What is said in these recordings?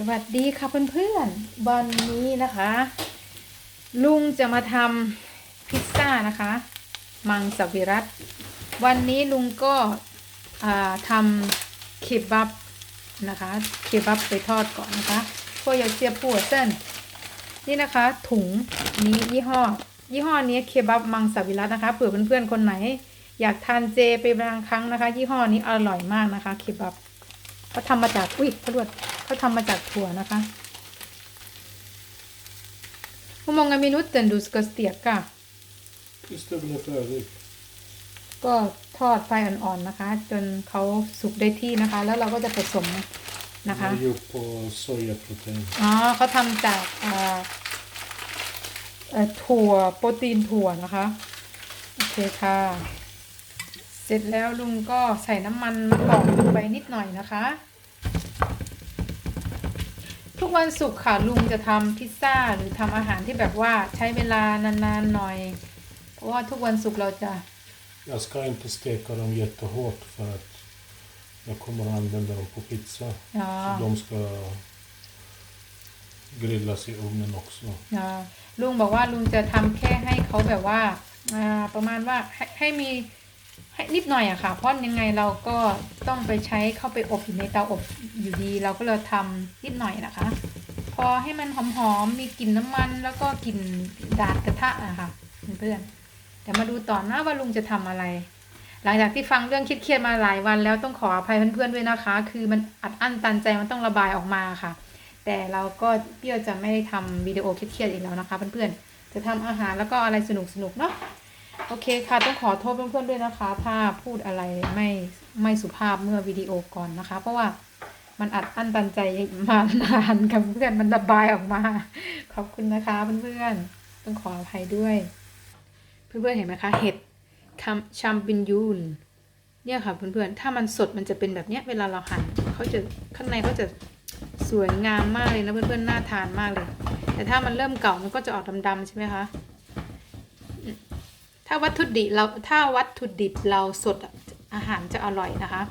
สวัสดีค่ะเพื่อนๆวันนี้นะคะ ลุงจะมาทำพิซซ่านะคะ มังสวิรัตวันนี้ลุงก็ทำเคบับนะคะเคบับไปทอดก่อนนะคะพวกยาเสียบผัวเส้น นี่นะคะถุงนี้ยี่ห้อ ยี่ห้อนี้เคบับมังสวิรัตนะคะเผื่อเพื่อนๆคนไหน อยากทานเจไปบางครั้งนะคะ ยี่ห้อนี้อร่อยมากนะคะเคบับเขาทำมาจากอุ้ยเขาดวด เขาทำมาจากถั่วนะคะ Hur många minuter du ska steka Tills det blir färdigt. ก็ทอดไฟอ่อนๆนะคะ จนเขาสุกได้ที่นะคะ แล้วเราก็จะผสมนะคะ Det är gjort på sojaprotein. อ๋อเขาทำจากเอ่อเอ่อถั่วโปรตีนถั่วนะคะ โอเคค่ะ เสร็จแล้วลุงก็ใส่น้ำมันมะกอกลงไปนิดหน่อยนะคะทุ กวันศุกร์ค่ะลุงจะทำพิซซ่าหรือทำอาหารที่แบบว่าใช้เวลานานๆหน่อย เพราะว่าทุกวันศุกร์เราจะ Jag ska inte steka dem jättehårt för att jag kommer att använda dem på pizza. อ๋อ Så de ska grillas i ugnen också. อ่าลุงบอกว่าลุงจะทำแค่ให้เขาแบบว่าอ่าประมาณว่าให้ให้มี ให้นิดหน่อยอะค่ะ เพราะยังไงเราก็ต้องไปใช้เข้าไปอบอยู่ในเตาอบอยู่ดี เราก็เลยทำนิดหน่อยนะคะ พอให้มันหอมๆมีกลิ่นน้ำมัน แล้วก็กลิ่นดาดกระทะอะค่ะเพื่อนๆเดี๋ยวมาดูต่อนะว่าลุงจะทำอะไร หลังจากที่ฟังเรื่องเครียดๆมาหลายวัน แล้วต้องขออภัยเพื่อนๆด้วยนะคะ คือมันอัดอั้นตันใจมันต้องระบายออกมาค่ะ แต่เราก็เปรี้ยวจะไม่ได้ทำวิดีโอเครียดๆอีกแล้วนะคะ เพื่อนๆจะทำอาหารแล้วก็อะไรสนุกๆเนาะ โอเคค่ะ ต้องขอโทษเพื่อนๆด้วยนะคะ ถ้าพูดอะไรไม่ไม่สุภาพเมื่อวิดีโอก่อนนะคะ เพราะว่ามันอัดอั้นตันใจมานานกับเพื่อนมันระบายออกมา ขอบคุณนะคะเพื่อนๆต้องขออภัยด้วย เพื่อนๆเห็นไหมคะ เห็ดคัมชัมปินยูนเนี่ยค่ะเพื่อนๆ ถ้ามันสดมันจะเป็นแบบเนี้ยเวลาเราหั่นเขาจะข้างในเขาจะสวยงามมากเลยนะเพื่อนๆ น่าทานมากเลย แต่ถ้ามันเริ่มเก่ามันก็จะออกดำๆใช่ไหมคะ ถ้าวัตถุดิบเราถ้าวัตถุดิบเราสดอะอาหารจะอร่อยนะคะ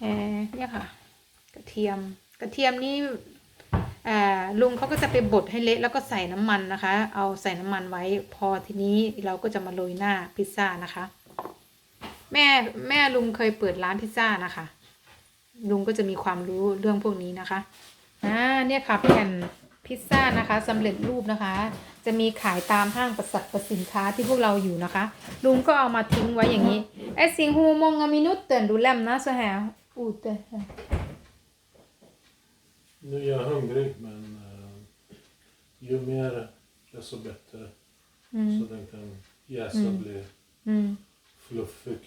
เออเนี่ยค่ะ กระเทียมกระเทียมนี่เอ่อลุงเขาก็จะไปบดให้เละแล้วก็ใส่น้ำมันนะคะ เอาใส่น้ำมันไว้พอทีนี้เราก็จะมาโรยหน้าพิซซ่านะคะ แม่แม่ลุงเคยเปิดร้านพิซซ่านะคะ ลุงก็จะมีความรู้เรื่องพวกนี้นะคะอ่าเนี่ยค่ะแผ่น พิซซ่านะคะสำเร็จรูปนะคะ จะมีขายตามห้างประสักประสินค้าที่พวกเราอยู่นะคะ ลุงก็เอามาทิ้งไว้อย่างนี้ไอสิงฮูมงามินุตเตือนดูแลมนะ så här ute Nu är jag hungrig men eh, ju mer desto bättre. Så den kan jäsa och bli อืม fluffig.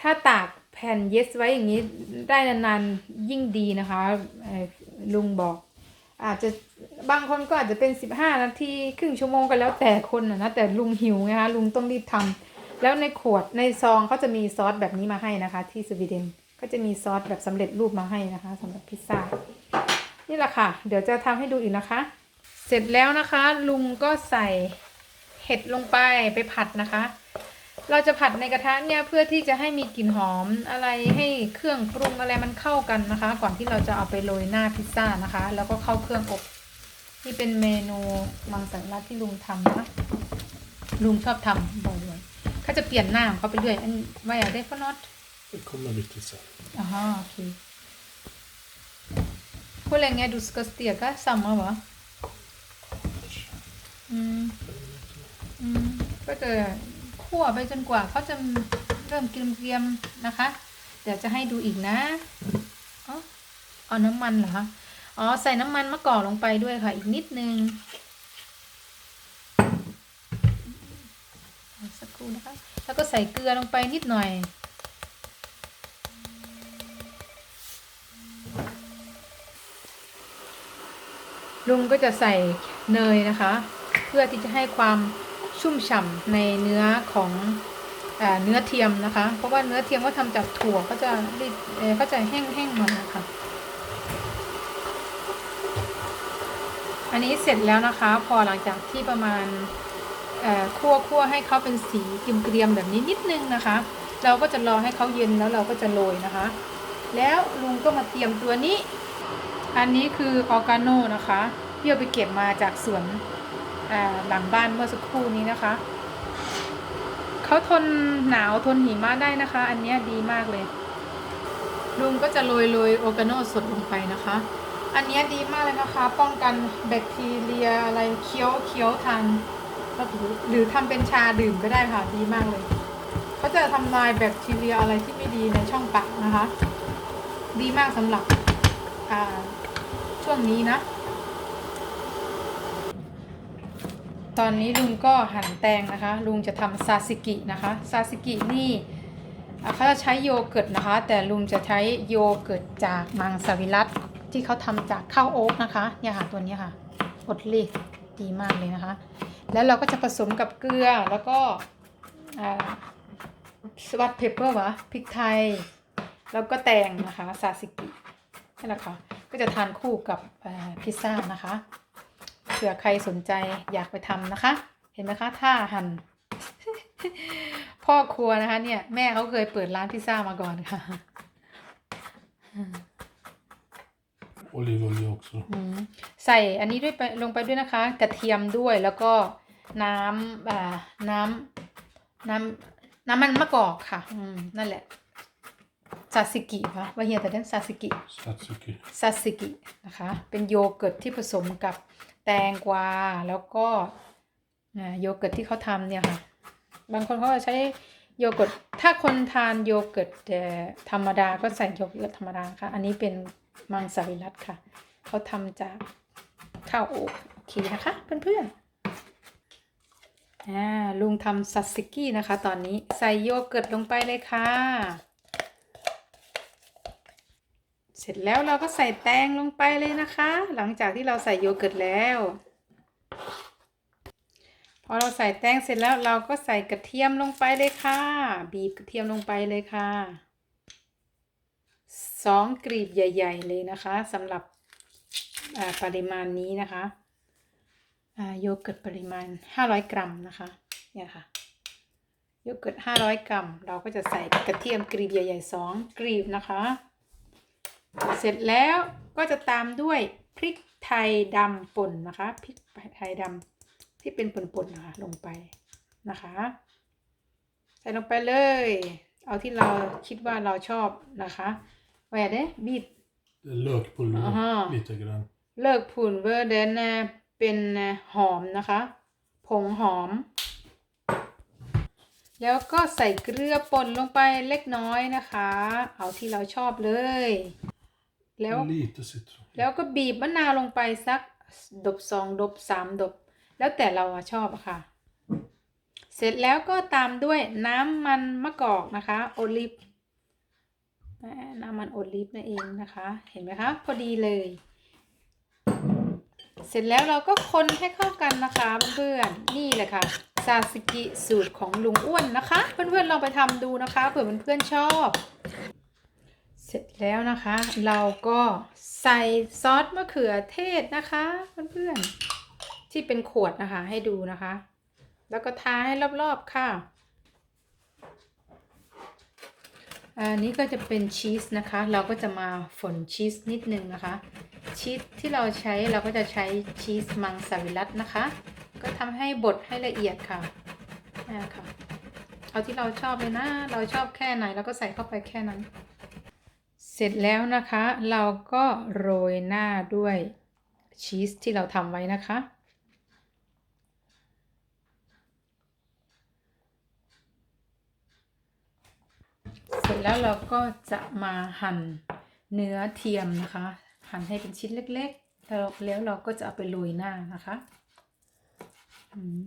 ถ้าตากแผ่นเยสไว้อย่างนี้ได้นานๆยิ่งดีนะคะเอ่อลุงบอก อาจจะบางคนก็อาจจะเป็นสิบห้านาทีครึ่งชั่วโมงก็แล้วแต่คนนะ แต่ลุงหิวไงคะลุงต้องรีบทำแล้วในขวดในซองเขาจะมีซอสแบบนี้มาให้นะคะ ที่สวีเดนก็จะมีซอสแบบสำเร็จรูปมาให้นะคะสำหรับพิซซ่านี่แหละค่ะ เดี๋ยวจะทำให้ดูอีกนะคะ เสร็จแล้วนะคะ ลุงก็ใส่เห็ดลงไปไปผัดนะคะ เราจะผัดในกระทะเนี่ยเพื่อที่จะให้มีกลิ่นหอมอะไรให้เครื่องปรุงอะไรมันเข้ากันนะคะ ก่อนที่เราจะเอาไปโรยหน้าพิซซ่านะคะ แล้วก็เข้าเครื่องอบนี่เป็นเมนูมังสวิรัตที่ลุงทำนะลุงชอบทำบ่อยๆเขาจะเปลี่ยนหน้าของเขาไปเรื่อยอันว่าอยากได้ก็น็อต Det kommer lite sen. Aha, okej. Hur länge du ska steka samma va? Mm. อืมก็จะ คั่วไปจนกว่าเขาจะเริ่มเกรียมๆนะคะ เดี๋ยวจะให้ดูอีกนะอ๋อเอาน้ำมันเหรอคะอ๋อใส่น้ำมันมะกอกลงไปด้วยค่ะ อีกนิดนึงสักครู่นะคะ แล้วก็ใส่เกลือลงไปนิดหน่อย ลุงก็จะใส่เนยนะคะ เพื่อที่จะให้ความ ชุ่มฉ่ำในเนื้อของเอเนื้อเทียมนะคะ เพราะว่าเนื้อเทียมก็ทำจากถั่วก็จะรีดเอ่อก็จะแห้งๆหน่อยนะคะอันนี้เสร็จแล้วนะคะ พอหลังจากที่ประมาณคั่วคั่วให้เขาเป็นสีเกรียมๆแบบนี้นิดนึงนะคะ เราก็จะรอให้เขาเย็นแล้วเราก็จะโรยนะคะ แล้วลุงก็มาเตรียมตัวนี้ อันนี้คือออร์กาโนนะคะที่เอาไปเก็บมาจากสวน หลังบ้านเมื่อสักครู่นี้นะคะ เขาทนหนาวทนหิมะได้นะคะ อันนี้ดีมากเลยลุงก็จะโรยโรยออร์แกโนสดลงไปนะคะ อันนี้ดีมากเลยนะคะ ป้องกันแบคทีเรียอะไรเคี้ยวเคี้ยวทานหรือทำเป็นชาดื่มก็ได้ค่ะดีมากเลยเขาจะทำลายแบคทีเรียอะไรที่ไม่ดีในช่องปากนะคะ ดีมากสำหรับช่วงนี้นะ ตอนนี้ลุงก็หั่นแตงนะคะ ลุงจะทำซาซิกินะคะซาซิกินี่เขาจะใช้โยเกิร์ตนะคะ แต่ลุงจะใช้โยเกิร์ตจากมังสวิรัตที่เขาทำจากข้าวโอ๊กนะคะเนี่ยค่ะตัวนี้ค่ะอดลีดีมากเลยนะคะ แล้วเราก็จะผสมกับเกลือแล้วก็สวัสดเพปเปอร์วะพริกไทย แล้วก็แตงนะคะซาซิกินี่แหละค่ะก็จะทานคู่กับพิซซ่านะคะ ผื่อใครสนใจอยากไปทำนะคะ เห็นไหมคะท่าหันพ่อครัวนะคะ เนี่ย แม่เขาเคยเปิดร้านพิซซ่ามาก่อนค่ะ Olivolja också. อืมใส่อันนี้ด้วยไปลงไปด้วยนะคะ กระเทียมด้วยแล้วก็น้ำอ่าน้ำน้ำน้ำมันมะกอกค่ะ อืมนั่นแหละซาซิกิปะว่าเฮียแต่เรื่องซาซิกิ Tzatziki. ซาซิกินะคะ เป็นโยเกิร์ตที่ผสมกับแตงกวา แล้วก็โยเกิร์ตที่เขาทำเนี่ยค่ะ บางคนเขาจะใช้โยเกิร์ต ถ้าคนทานโยเกิร์ตธรรมดาก็ใส่โยเกิร์ตธรรมดาค่ะ อันนี้เป็นมังสวิรัตค่ะ เขาทำจากข้าวโอ๊ตโอเคนะคะเพื่อนๆอ่าลุงทำซาซิกินะคะ ตอนนี้ใส่โยเกิร์ตลงไปเลยค่ะ เส ร็จแล้วเราก็ใส่แตงลงไปเลยนะคะ หลังจากที่เราใส่โยเกิร์ตแล้ว พอเราใส่แตงเสร็จแล้วเราก็ใส่กระเทียมลงไปเลยค่ะ บีบกระเทียมลงไปเลยค่ะสองกรีบใหญ่ ๆ เลยนะคะสำหรับปริมาณนี้นะคะโยเกิร์ตปริมาณ 500 กรัมนะคะเนี่ยค่ะโยเกิร์ต500 กรัม เราก็จะใส่กระเทียมกรีบใหญ่ๆสองกรีบนะคะ เสร็จแล้วก็จะตามด้วยพริกไทยดำป่นนะคะพริกไทยดำที่เป็นป่นๆนะคะลงไปนะคะ ใส่ลงไปเลย เอาที่เราคิดว่าเราชอบนะคะแหวะเด้บีด Det är lökpulver Aha. lite grann. เลิกผุนเวอร์เดนเป็นหอมนะคะ ผงหอม แล้วก็ใส่เกลือป่นลงไปเล็กน้อยนะคะ เอาที่เราชอบเลย แล้ว Lite citron. แล้วก็บีบมะนาวลงไปสักดบสองดบสามดบ แล้วแต่เราอะชอบอะค่ะ เสร็จแล้วก็ตามด้วยน้ำมันมะกอกนะคะ โอลิฟอ่าน้ำมันโอลิฟนั่นเองนะคะ เห็นไหมคะ พอดีเลย เสร็จแล้วเราก็คนให้เข้ากันนะคะเพื่อนๆนี่แหละค่ะซาซิกิสูตรของลุงอ้วนนะคะ เพื่อนๆลองไปทำดูนะคะเผื่อเพื่อนๆชอบ เสร็จแล้วนะคะ เราก็ใส่ซอสมะเขือเทศนะคะเพื่อนๆที่เป็นขวดนะคะ ให้ดูนะคะ แล้วก็ทาให้รอบๆค่ะ อันนี้ก็จะเป็นชีสนะคะ เราก็จะมาฝนชีสนิดนึงนะคะ ชีสที่เราใช้เราก็จะใช้ชีสมังสวิรัตนะคะ ก็ทำให้บดให้ละเอียดค่ะนี่ค่ะเอาที่เราชอบเลยนะ เราชอบแค่ไหนเราก็ใส่เข้าไปแค่นั้น สร็จแล้วนะคะ เราก็โรยหน้าด้วยชีสที่เราทำไว้นะคะ เสร็จแล้วเราก็จะมาหั่นเนื้อเทียมนะคะ หั่นให้เป็นชิ้นเล็กๆ แล้วแล้วเราก็จะเอาไปโรยหน้านะคะอืม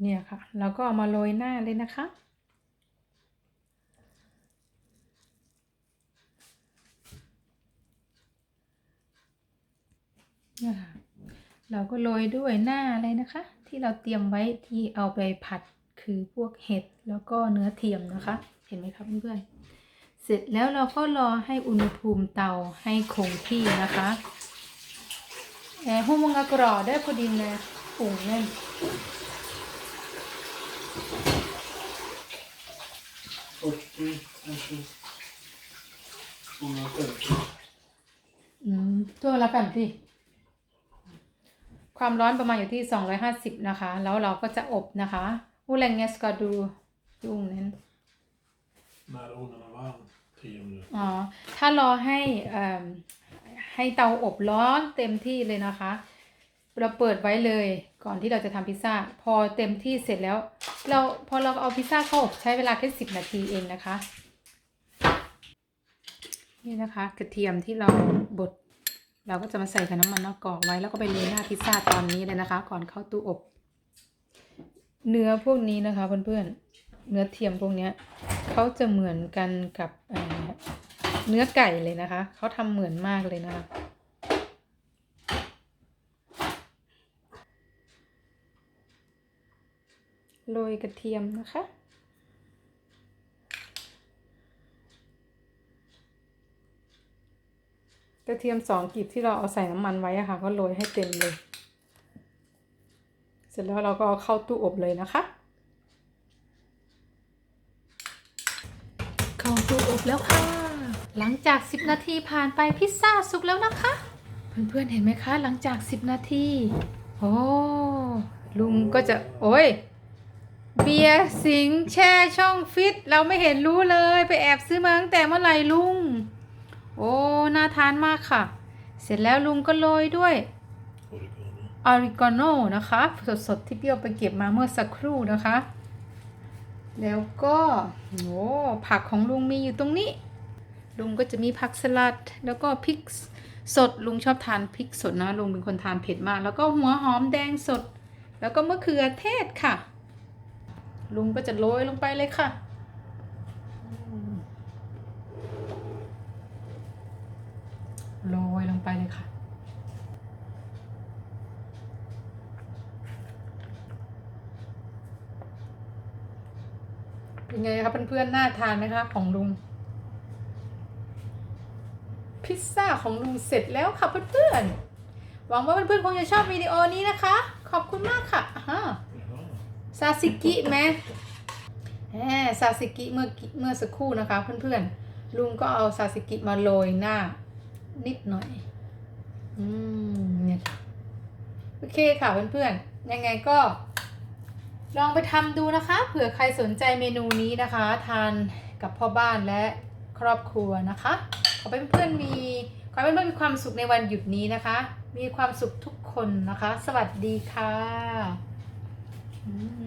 เนี่ยค่ะเราก็เอามาโรยหน้าเลยนะคะ เนี่ยค่ะ เราก็โรยด้วยหน้าอะไรนะคะ ที่เราเตรียมไว้ที่เอาไปผัดคือพวกเห็ดแล้วก็เนื้อเทียมนะคะ เห็นไหมครับเพื่อนๆเสร็จแล้วเราก็รอให้อุณหภูมิเตาให้คงที่นะคะแอร์ห้องมังกรอได้พอดีนะปุ่งนั่น 40, kanske 250. อืมตัวละแปดที่ ความร้อนประมาณอยู่ที่ 250 นะคะ แล้วเราก็จะอบนะคะอูแรงเงสก็ดูดูนั้น När ugnen är varm, 10 minuter. อ๋อ ถ้ารอให้เอ่อให้เตาอบร้อนเต็มที่เลยนะคะ เราเปิดไว้เลยก่อนที่เราจะทำพิซซ่า พอเต็มที่เสร็จแล้ว เราพอเราเอาพิซซ่าเข้าอบใช้เวลาแค่สิบนาทีเองนะคะ นี่นะคะกระเทียมที่เราบดเราก็จะมาใส่กับน้ำมันมะกอกไว้แล้วก็ไปโรยหน้าพิซซ่าตอนนี้เลยนะคะ ก่อนเข้าตู้อบ เนื้อพวกนี้นะคะเพื่อนๆเนื้อเทียมพวกนี้เขาจะเหมือนกันกับเนื้อไก่เลยนะคะเขาทำเหมือนมากเลยนะคะ โรยกระเทียมนะคะ กระเทียมสองกลีบที่เราเอาใส่น้ำมันไว้อะค่ะ ก็โรยให้เต็มเลย เสร็จแล้วเราก็เาเข้าตู้อบเลยนะคะ เข้าตู้อบแล้วค่ะ หลังจาก 10 นาทีผ่านไปพิซซ่าสุกแล้วนะคะ เพื่อนๆเห็นไหมคะ หลังจาก 10 นาที โอ้ลุงก็จะ โอ้ย เบียร์สิงแช่ช่องฟิต เราไม่เห็นรู้เลย ไปแอบซื้อมาตั้งแต่เมื่อไหร่ลุง โอ้ น่าทานมากค่ะ เสร็จแล้วลุงก็โรยด้วยออริกาโนนะคะสดๆที่เปรี้ยวไปเก็บมาเมื่อสักครู่นะคะ แล้วก็โอ้ผักของลุงมีอยู่ตรงนี้ ลุงก็จะมีผักสลัด แล้วก็พริกสดลุงชอบทานพริกสดนะลุงเป็นคนทานเผ็ดมาก แล้วก็หัวหอมแดงสด แล้วก็มะเขือเทศค่ะ ลุงก็จะโรยลงไปเลยค่ะ โรยลงไปเลยค่ะ เป็นไงครับเพื่อนๆน่าทานไหมคะของลุง พิซซ่าของลุงเสร็จแล้วค่ะเพื่อนๆ หวังว่าเพื่อนๆคงจะชอบวิดีโอนี้นะคะ ขอบคุณมากค่ะฮะ ซาซิกิไหมแหมซาซิกิเมื่อเมื่อสักครู่นะคะเพื่อนๆ ลุงก็เอาซาซิกิมาโรยหน้า นิดหน่อย อืมเนี่ยโอเคค่ะเพื่อนๆ ยังไงก็ ลองไปทำดูนะคะ เผื่อใครสนใจเมนูนี้นะคะ ทานกับพ่อบ้านและครอบครัวนะคะ ขอเพื่อนๆมีขอเพื่อนๆมีความสุขในวันหยุดนี้นะคะ มีความสุขทุกคนนะคะ สวัสดีค่ะอืม